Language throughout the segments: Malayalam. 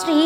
ശ്രീ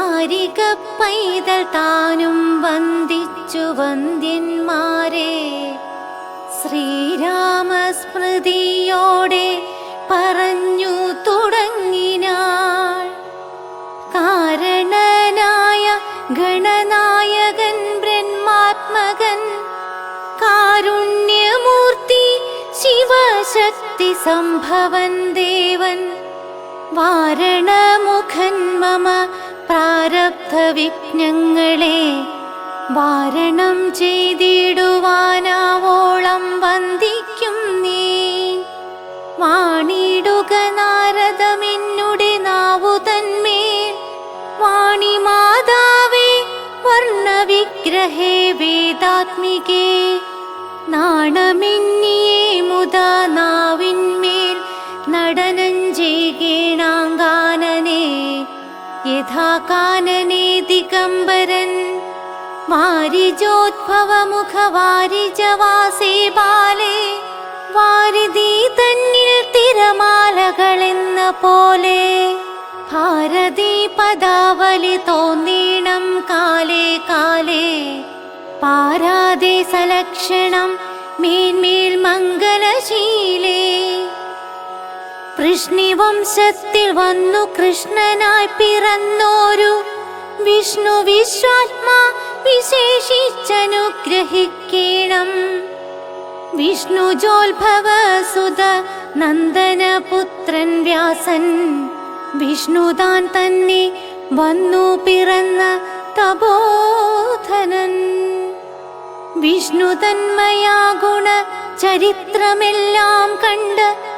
ശാരിക പൈതൽ താനും വന്ദിച്ചു വന്ദ്യന്മാരെ ശ്രീരാമസ്മൃതിയോടെ പറഞ്ഞു തുടങ്ങിനാൾ. കാരണനായ ഗണനായകൻ ബ്രഹ്മാത്മകൻ കാരുണ്യമൂർത്തി ശിവശക്തി സംഭവൻ ദേവൻ. വാരണമുഖൻ മമ പ്രാരബ്ധ വിഘ്നങ്ങളെ വാരണം ചെയ്തിടുവാനാവോളം വന്ദിക്കും നീ. വാണിടുക നാരദമെന്നുടെ നാവു തന്മേൽ വാണി മാതാവേ വർണവിഗ്രഹേ വേദാത്മികേ നാണമെന്നിയേ മുതാ നാവിന്മേൽ യഥാ കാനനെ ദിഗംബരൻ വാരിജോദ്ഭവമുഖ വാരിജവാസേ ബാലേ തന്നിൽ തിരമാലകളെന്ന പോലെ ഭാരതി പദാവലി തോന്നീണം കാലേ കാലേ. പാരാതെ സലക്ഷണം മേന്മേൽ മംഗലശീലേ. വൃഷ്ണിവംശത്തിൽ വന്നു കൃഷ്ണനായി പിറന്നോരു. വിഷ്ണു വിശ്വാത്മാ വിശേഷിച്ചനുഗ്രഹിക്കണം. വിഷ്ണു ജോത്ഭവ സുത നന്ദന പുത്രൻ വ്യാസൻ വിഷ്ണുതാൻ തന്നെ വന്നു പിറന്ന തപോധനൻ. വിഷ്ണു തന്മയാ ഗുണ ചരിത്രമെല്ലാം കണ്ട്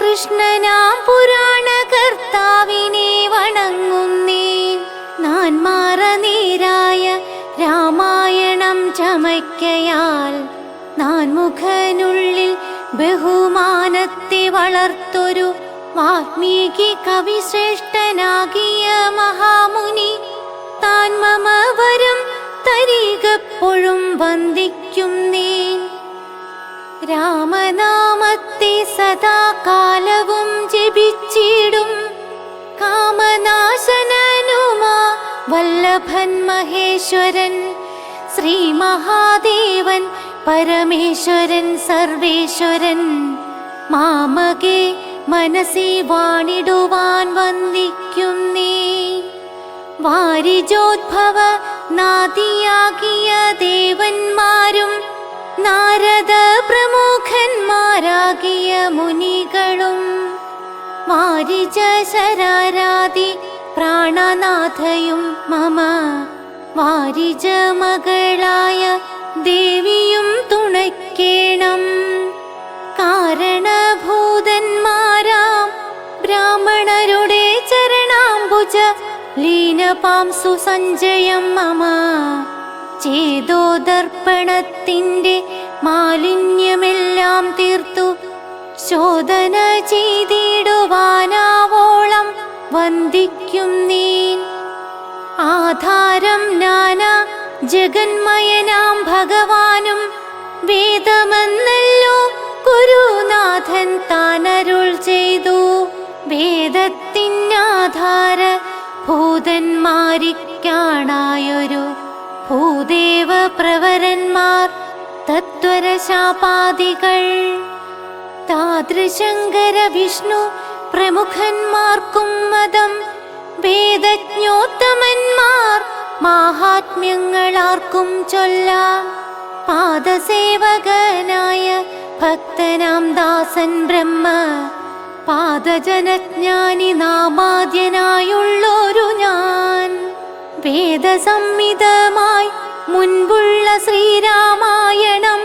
കൃഷ്ണനാം പുരാണ കർത്താവിനെ വണങ്ങുന്നേൻ. നാൻ മാറനീരായ രാമായണം ചമയ്ക്കയാൽ നാൻ മുഖനുള്ളിൽ ബഹുമാനത്തെ വളർത്തൊരു വാൽമീകി കവിശ്രേഷ്ഠനാകിയ മഹാമുനി. താൻ മമവരം തരികപ്പോഴും വന്ദിക്കും നീൻ വല്ലഭൻ മഹേശ്വരൻ ശ്രീ മഹാദേവൻ പരമേശ്വരൻ സർവേശ്വരൻ. മാമകെ മനസ്സി വാണിടുവാൻ വന്ദിക്കും നീ വാരിജോദ്ഭവ നാദിയാകിയ ദേവന്മാരും നാരദ പ്രമുഖന്മാരാകിയ മുനികളും. വാരിജ ശരാരാതി പ്രാണനാഥയും മമ വാരിജ മകളായ ദേവിയും തുണയ്ക്കേണം. കാരണഭൂതന്മാരാം ബ്രാഹ്മണരുടെ പൂജ ലീനപാംസു സഞ്ജയം മമ. ചേതോദർപ്പണത്തിന്റെ മാലിന്യമെല്ലാം തീർത്തു ശോധന ചെയ്തിടുവാനാവോളം വന്ദിക്കും നീൻ. ആധാരം നാന ജഗന്മയനാം ഭഗവാനും വേദമെന്നല്ലോ ഗുരുനാഥൻ താനരുൾ ചെയ്തു. വേദത്തിനാധാര ഭൂതന്മാരിക്കാണായൊരു ഭൂദേവ പ്രവരന്മാർ തത്വരശാപാദികൾ. താദൃശങ്കര വിഷ്ണു പ്രമുഖന്മാർക്കും മതം വേദജ്ഞോത്തമന്മാർ മാഹാത്മ്യങ്ങളാർക്കും ചൊല്ലാം. പാദസേവകനായ ഭക്തനാം ദാസൻ ബ്രഹ്മ പാദജനജ്ഞാനി നാമാദ്യനായുള്ളൊരു ഞാൻ. വേദസംഹിതമായി മുൻപുള്ള ശ്രീരാമായണം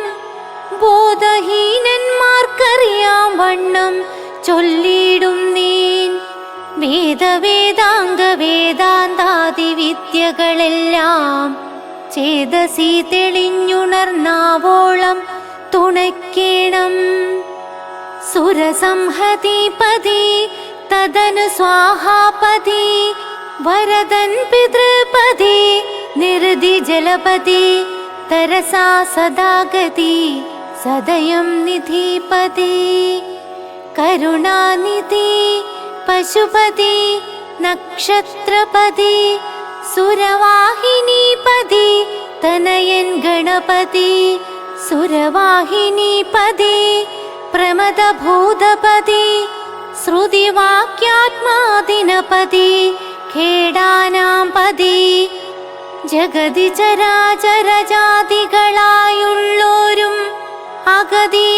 ബോധഹീനന്മാർക്കറിയാം വണ്ണം ചൊല്ലിയിടും നീൻ. വേദവേദാംഗ വേദാന്താതി വിദ്യകളെല്ലാം ചേതസി തെളിഞ്ഞുണർന്നാവോളം തുണയ്ക്കേണം. സുരസംഹതിപതി തദനു സ്വാഹാപതി വരദൻ പിതൃപതി നിരതി ജലപതി തരസാ സദാഗതി സദയം നിധിപതി. കരുണാനിധി പശുപതി നക്ഷത്രപതി സുരവാഹിനിപതി തനയൻ ഗണപതി സുരവാഹിനിപതി പ്രമദഭൂതപതി ശ്രുതിവാക്യാത്മാദിനപതി ഖേടാനാം പതി ജഗതി ചരാചരജാതികളായുള്ളോരും അഗതിയായോരടിയന്നു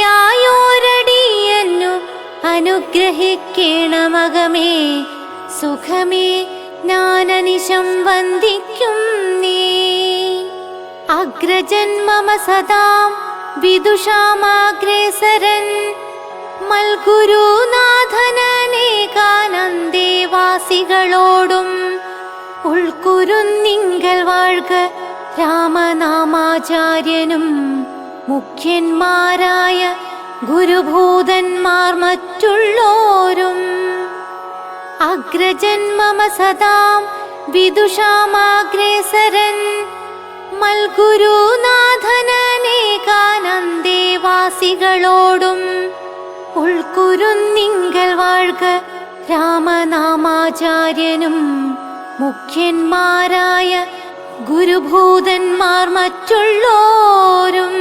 അനുഗ്രഹിക്കണമകമേ. സുഖമേ ജ്ഞാനനിശം വന്ദിക്കും നീ. അഗ്രജന്മമ സദാം വിദുഷാമാഗ്രേസരൻ മൽഗുരുനാഥനേകാനന്ദേവാസികളോടും ഉൾക്കുരുന്നിങ്കൽ വാഴ്ക രാമനാമാചാര്യനും മുഖ്യന്മാരായ ഗുരുഭൂതന്മാർ മറ്റുള്ളോരും അഗ്രജന്മമ സദാം വിദുഷാമാഗ്രേസരൻ മൽഗുരുനാഥനേകാനന്ദേവാസികളോടും ഉൾക്കുരുന്നിങ്കൽ വാഴ്ക രാമനാമാചാര്യനും മുഖ്യന്മാരായ ഗുരുഭൂതന്മാർ മറ്റുള്ളോരും